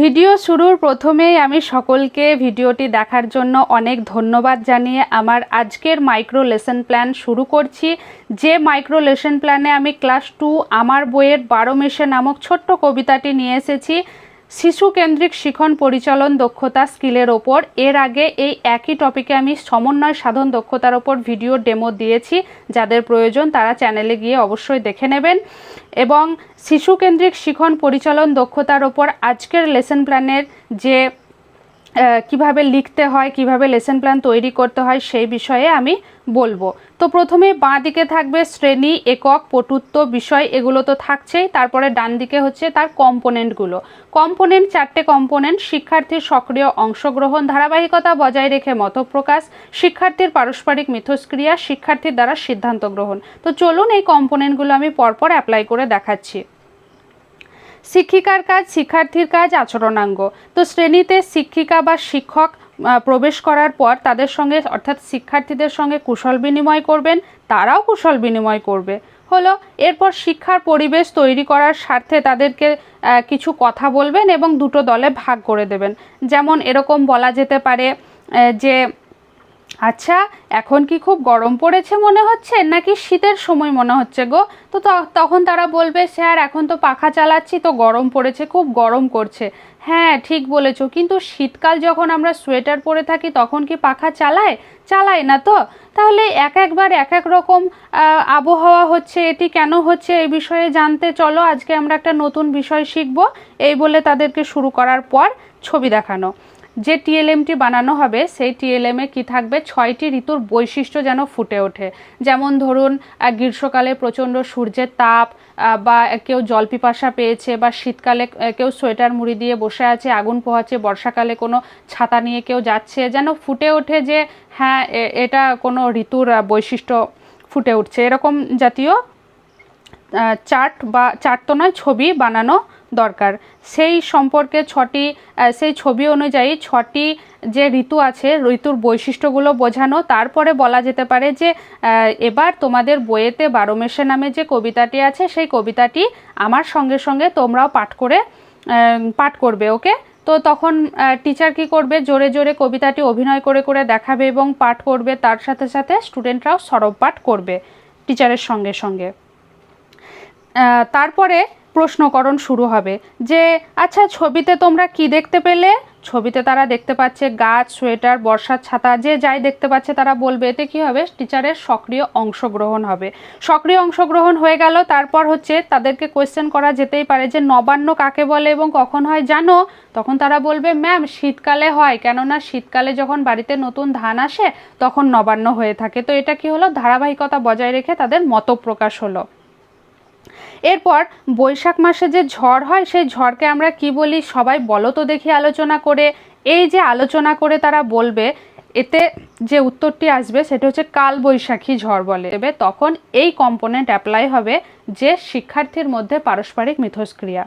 Video শুরুর প্রথমেই আমি সকলকে ভিডিওটি দেখার জন্য অনেক ধন্যবাদ জানিয়ে আমার আজকের মাইক্রো লেসন প্ল্যান শুরু করছি। যে মাইক্রো লেসন প্ল্যানে আমি ক্লাস টু আমার বইয়ের বারো মেশে নামক ছোট্ট কবিতাটি নিয়ে এসেছি। শিশু কেন্দ্রিক শিখন পরিচালন দক্ষতা স্কিলের ওপর। এর আগে এই একই টপিকে আমি সমন্বয় সাধন দক্ষতার ওপর ভিডিও ডেমো দিয়েছি। যাদের প্রয়োজন তারা চ্যানেলে গিয়ে অবশ্যই দেখে নেবেন। এবং শিশু কেন্দ্রিক শিখন পরিচালন দক্ষতার ওপর আজকের লেসন প্ল্যানের যে কীভাবে লিখতে হয়, কীভাবে লেসন প্ল্যান তৈরি করতে হয়, সেই বিষয়ে আমি বলব। তো প্রথমে বাঁ দিকে থাকবে শ্রেণি, একক, পটুত্ব, বিষয়, এগুলো তো থাকছেই। তারপরে ডান দিকে হচ্ছে তার কম্পোনেন্টগুলো কম্পোনেন্ট চারটে কম্পোনেন্ট শিক্ষার্থীর সক্রিয় অংশগ্রহণ, ধারাবাহিকতা বজায় রেখে মতপ্রকাশ, শিক্ষার্থীর পারস্পরিক মিথস্ক্রিয়া, শিক্ষার্থীর দ্বারা সিদ্ধান্ত গ্রহণ। তো চলুন এই কম্পোনেন্টগুলো আমি পরপর অ্যাপ্লাই করে দেখাচ্ছি। শিক্ষিকার কাজ শিক্ষার্থীর কাজ আচরণাঙ্গ। তো শ্রেণীতে শিক্ষিকা বা শিক্ষক প্রবেশ করার পর তাদের সঙ্গে অর্থাৎ শিক্ষার্থীদের সঙ্গে কুশল বিনিময় করবেন, তারাও কুশল বিনিময় করবে। হলো, এরপর শিক্ষার পরিবেশ তৈরি করার স্বার্থে তাদেরকে কিছু কথা বলবেন এবং দুটো দলে ভাগ করে দেবেন। যেমন এরকম বলা যেতে পারে যে আচ্ছা এখন কি খুব গরম পড়েছে মনে হচ্ছে? নাকি শীতের সময় মনে হচ্ছে গো? তো তখন তারা বলবে, স্যার, এখন তো পাখা চালাচ্ছি, তো গরম পড়েছে, খুব গরম করছে। হ্যাঁ ঠিক বলেছ, কিন্তু শীতকাল যখন আমরা সোয়েটার পরে থাকি, তখন কি পাখা চালায়? চালায় না তো? তাহলে এক একবার এক এক রকম আবহাওয়া হচ্ছে, এটি কেন হচ্ছে এই বিষয়ে জানতে চলো। আজকে আমরা একটা নতুন বিষয় শিখব, এই বলে তাদেরকে শুরু করার পর ছবি দেখানো। যে টিএলএমটি বানানো হবে, সেই টিএলএমে কি থাকবে? ছয়টি ঋতুর বৈশিষ্ট্য যেন ফুটে ওঠে। যেমন ধরুন গ্রীষ্মকালে প্রচণ্ড সূর্যের তাপ বা কেউ জল পিপাসা পেয়েছে, বা শীতকালে কেউ সোয়েটার মুড়ি দিয়ে বসে আছে, আগুন পোহাচ্ছে, বর্ষাকালে কোনো ছাতা নিয়ে কেউ যাচ্ছে, যেন ফুটে ওঠে যে হ্যাঁ এটা কোনো ঋতুর বৈশিষ্ট্য ফুটে উঠছে। এরকম জাতীয় চার্ট বা চার্ট তো নয়, ছবি বানানো দরকার। সেই সম্পর্কে ছটি সেই ছবি অনুযায়ী ছটি যে ঋতু আছে, ঋতুর বৈশিষ্ট্যগুলো বোঝানো, তারপরে বলা যেতে পারে যে এবার তোমাদের বইয়েতে বারো মেশে নামে যে কবিতাটি আছে, সেই কবিতাটি আমার সঙ্গে সঙ্গে তোমরাও পাঠ করে পাঠ করবে, ওকে? তো তখন টিচার কি করবে? জোরে জোরে কবিতাটি অভিনয় করে করে দেখাবে এবং পাঠ করবে, তার সাথে সাথে স্টুডেন্টরাও সরব পাঠ করবে টিচারের সঙ্গে সঙ্গে। তারপরে প্রশ্নকরণ শুরু হবে যে আচ্ছা ছবিতে তোমরা কি দেখতে পেলে? ছবিতে তারা দেখতে পাচ্ছে গাছ, সোয়েটার, বর্ষার ছাতা, যে যাই দেখতে পাচ্ছে তারা বলবে, এতে কি হবে? টিচারের সক্রিয় অংশগ্রহণ হবে। সক্রিয় অংশগ্রহণ হয়ে গেল, তারপর হচ্ছে তাদেরকে কোয়েশ্চেন করা যেতেই পারে যে, নবান্ন কাকে বলে এবং কখন হয় জানো? তখন তারা বলবে, ম্যাম, শীতকালে হয়। কেননা, শীতকালে যখন বাড়িতে নতুন ধান আসে, তখন নবান্ন হয়ে থাকে। তো এটা কি হলো? ধারাবাহিকতা বজায় রেখে তাদের মত প্রকাশ হলো। এরপর বৈশাখ মাসে যে ঝড় হয়, সেই ঝড়কে আমরা কি বলি? সবাই বলো তো দেখি আলোচনা করে। এই যে আলোচনা করে তারা বলবে, এতে যে উত্তরটি আসবে সেটা হচ্ছে কাল বৈশাখী ঝড় বলে। দেবে তখন এই কম্পোনেন্ট অ্যাপ্লাই হবে যে শিক্ষার্থীর মধ্যে পারস্পরিক মিথস্ক্রিয়া।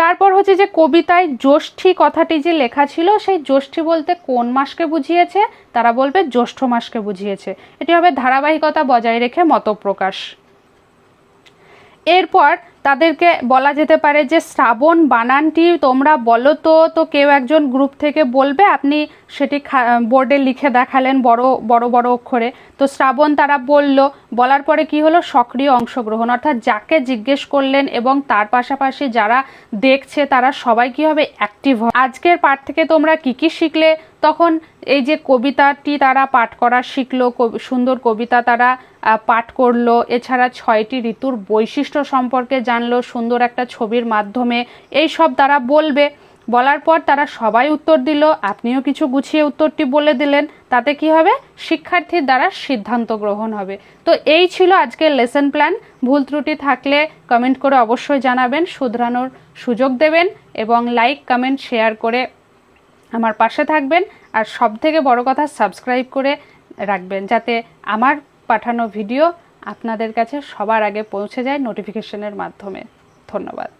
তারপর হচ্ছে যে কবিতায় জ্যৈষ্ঠী কথাটি যে লেখা ছিল, সেই জ্যৈষ্ঠী বলতে কোন মাসকে বুঝিয়েছে? তারা বলবে জ্যৈষ্ঠ মাসকে বুঝিয়েছে। এটি হবে ধারাবাহিকতা বজায় রেখে মতপ্রকাশ। এরপর তাদেরকে বলা যেতে পারে যে, শ্রাবণ বানানটি তোমরা বলো তো তো কেউ একজন গ্রুপ থেকে বলবে, আপনি সেটি বোর্ডে লিখে দেখালেন বড় বড় বড় অক্ষরে। তো শ্রাবণ তারা বলল, বলার পরে কি হলো? সক্রিয় অংশগ্রহণ। অর্থাৎ যাকে জিজ্ঞেস করলেন এবং তার পাশাপাশি যারা দেখছে, তারা সবাই কি হবে? অ্যাক্টিভ হয় আজকের পাঠ থেকে তোমরা কি কি শিখলে? তখন এই যে কবিতাটি তারা পাঠ করা শিখলো সুন্দর কবিতা তারা পাঠ করল, এছাড়া ছয়টি ঋতুর বৈশিষ্ট্য সম্পর্কে জানলো সুন্দর একটা ছবির মাধ্যমে। এই সব তারা বলবে। বলার পর তারা সবাই উত্তর দিল, আপনিও কিছু গুছিয়ে উত্তরটি বলে দিলেন। তাতে কি হবে? শিক্ষার্থীর দ্বারা সিদ্ধান্ত গ্রহণ হবে। তো এই ছিল আজকের লেসন প্ল্যান ভুল ত্রুটি থাকলে কমেন্ট করে অবশ্যই জানাবেন, শুধরানোর সুযোগ দেবেন এবং লাইক কমেন্ট শেয়ার করে আমার পাশে থাকবেন। আর সব থেকে বড় কথা সাবস্ক্রাইব করে রাখবেন যাতে আমার পাঠানো ভিডিও আপনাদের কাছে সবার আগে পৌঁছে যায় নোটিফিকেশনের মাধ্যমে। ধন্যবাদ।